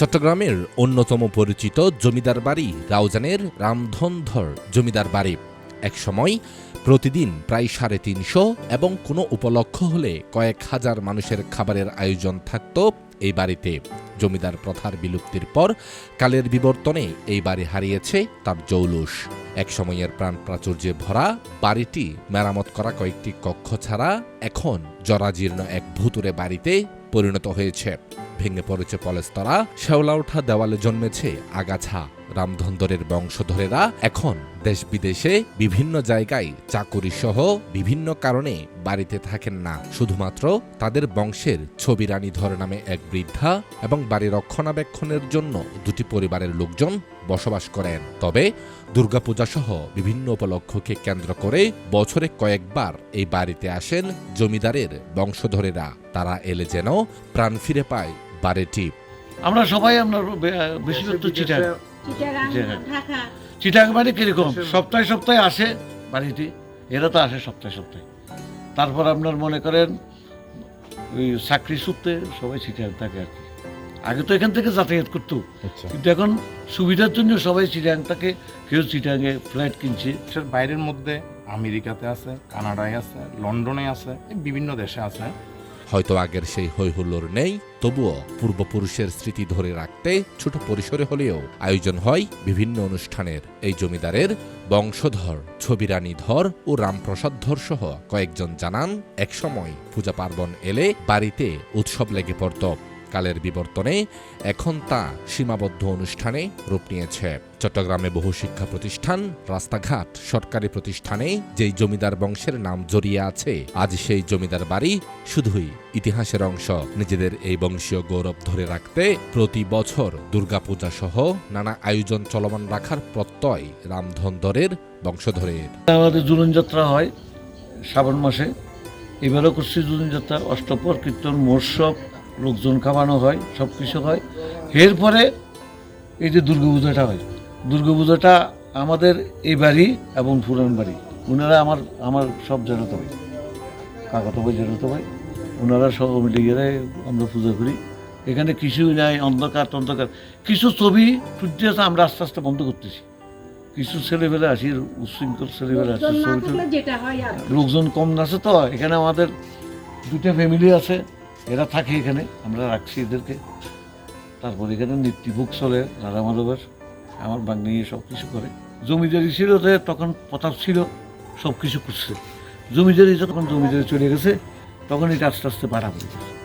চট্টগ্রামের অন্যতম পরিচিত জমিদার বাড়ি রাউজানের রামধনধর জমিদার বাড়ি। একসময় প্রতিদিন প্রায় সাড়ে তিনশো এবং কোনো উপলক্ষ হলে কয়েক হাজার মানুষের খাবারের আয়োজন থাকত এই বাড়িতে। জমিদার প্রথার বিলুপ্তির পর কালের বিবর্তনে এই বাড়ি হারিয়েছে তার জৌলুস। এক সময়ের প্রাণ প্রাচুর্যে ভরা বাড়িটি মেরামত করা কয়েকটি কক্ষ ছাড়া এখন জরাজীর্ণ এক ভুতুরে বাড়িতে পরিণত হয়েছে। ভেঙে পড়েছে পলেস্তরা। শেওলা ওঠা দেওয়ালে জন্মেছে আগাছা। রামধন্দরের বংশধরেরা এখন দেশ বিদেশে বিভিন্ন জায়গায় চাকুরি সহ বিভিন্ন কারণে বাড়িতে থাকেন না। শুধুমাত্র তাদের বংশের ছবি রানী ধর নামে এক বৃদ্ধা এবং বাড়ি রক্ষণাবেক্ষণের জন্য দুটি পরিবারের লোকজন বসবাস করেন। তবে দুর্গাপূজা সহ বিভিন্ন উপলক্ষকে কেন্দ্র করে বছরে কয়েকবার এই বাড়িতে আসেন জমিদারের বংশধরেরা। তারা এলে যেন প্রাণ ফিরে পায় বাড়িটি। আমরা সবাই বে- বেশিরভাগ তো চিটাং মানে কীরকম? সপ্তাহে সপ্তাহে আসে বাড়িতে এরা তো আসে সপ্তাহে সপ্তাহে। তারপর আপনার মনে করেন ওই চাকরি সূত্রে সবাই চিটাং থাকে আর কি। আগে তো এখান থেকে যাতায়াত করতো। কিন্তু এখন সুবিধার জন্য সবাই চিটাং থাকে কেউ চিটাঙে ফ্ল্যাট কিনছে। বাইরের মধ্যে আমেরিকাতে আছে কানাডায় আছে লন্ডনে আছে বিভিন্ন দেশে আছে। হয়তো আগের সেই হৈহুল্লোর নেই, তবুও পূর্বপুরুষের স্মৃতি ধরে রাখতে ছোট পরিসরে হলেও আয়োজন হয় বিভিন্ন অনুষ্ঠানের। এই জমিদারের বংশধর ছবিরানী ধর ও রামপ্রসাদ ধর সহ কয়েকজন জানান, একসময় পূজা পার্বণ এলে বাড়িতে উৎসব লেগে পড়ত। কালের বিবর্তনে এখন তা সীমাবদ্ধ অনুষ্ঠানে রূপ নিয়েছে। চট্টগ্রামে বহু শিক্ষা প্রতিষ্ঠান, রাস্তাঘাট, সরকারি প্রতিষ্ঠানে যেই জমিদার বংশের নাম জড়িয়ে আছে, আজ সেই জমিদার বাড়ি শুধুই ইতিহাসের অংশ। নিজেদের এই বংশীয় গৌরব ধরে রাখতে প্রতি বছর দুর্গাপূজা সহ নানা আয়োজন চলমান রাখার প্রত্যয় রামধনদরের বংশধরের। আমাদের জুলন যাত্রা হয় শ্রাবণ মাসে। এবারও করছি জুলন যাত্রা অষ্টপর কীর্তন, মহোৎসব। লোকজন খাওয়ানো হয় সব কিছু হয়। এরপরে এই যে দুর্গাপূজাটা হয়। দুর্গাপূজাটা আমাদের এই বাড়ি এবং পুরান বাড়ি। ওনারা আমার আমার সব জানাতে ভাই। কাকাতো ভাই জানাতে ভাই। ওনারা সব মিলিয়ে আমরা পুজো করি। এখানে কিছুই নাই অন্ধকার অন্ধকার কিছু ছবি আছে আমরা আস্তে আস্তে বন্ধ করতেছি। কিছু ছেলেবেলা আসি উশৃঙ্খল ছেলেবেলা আসি লোকজন হয় কম আছে তো এখানে আমাদের দুটা ফ্যামিলি আছে। এরা থাকে এখানে, আমরা রাখছি এদেরকে। তারপর এখানে নিত্যভোগ চলে, রাধা মাধবের, আমার বাগনি সব কিছু করে। জমিদারি ছিল যে তখন প্রতাপ ছিল, সব কিছু করছে। জমিদারি যখন জমিদারি চলে গেছে, তখন এটা আস্তে আস্তে বাড়া পড়ে গেছে।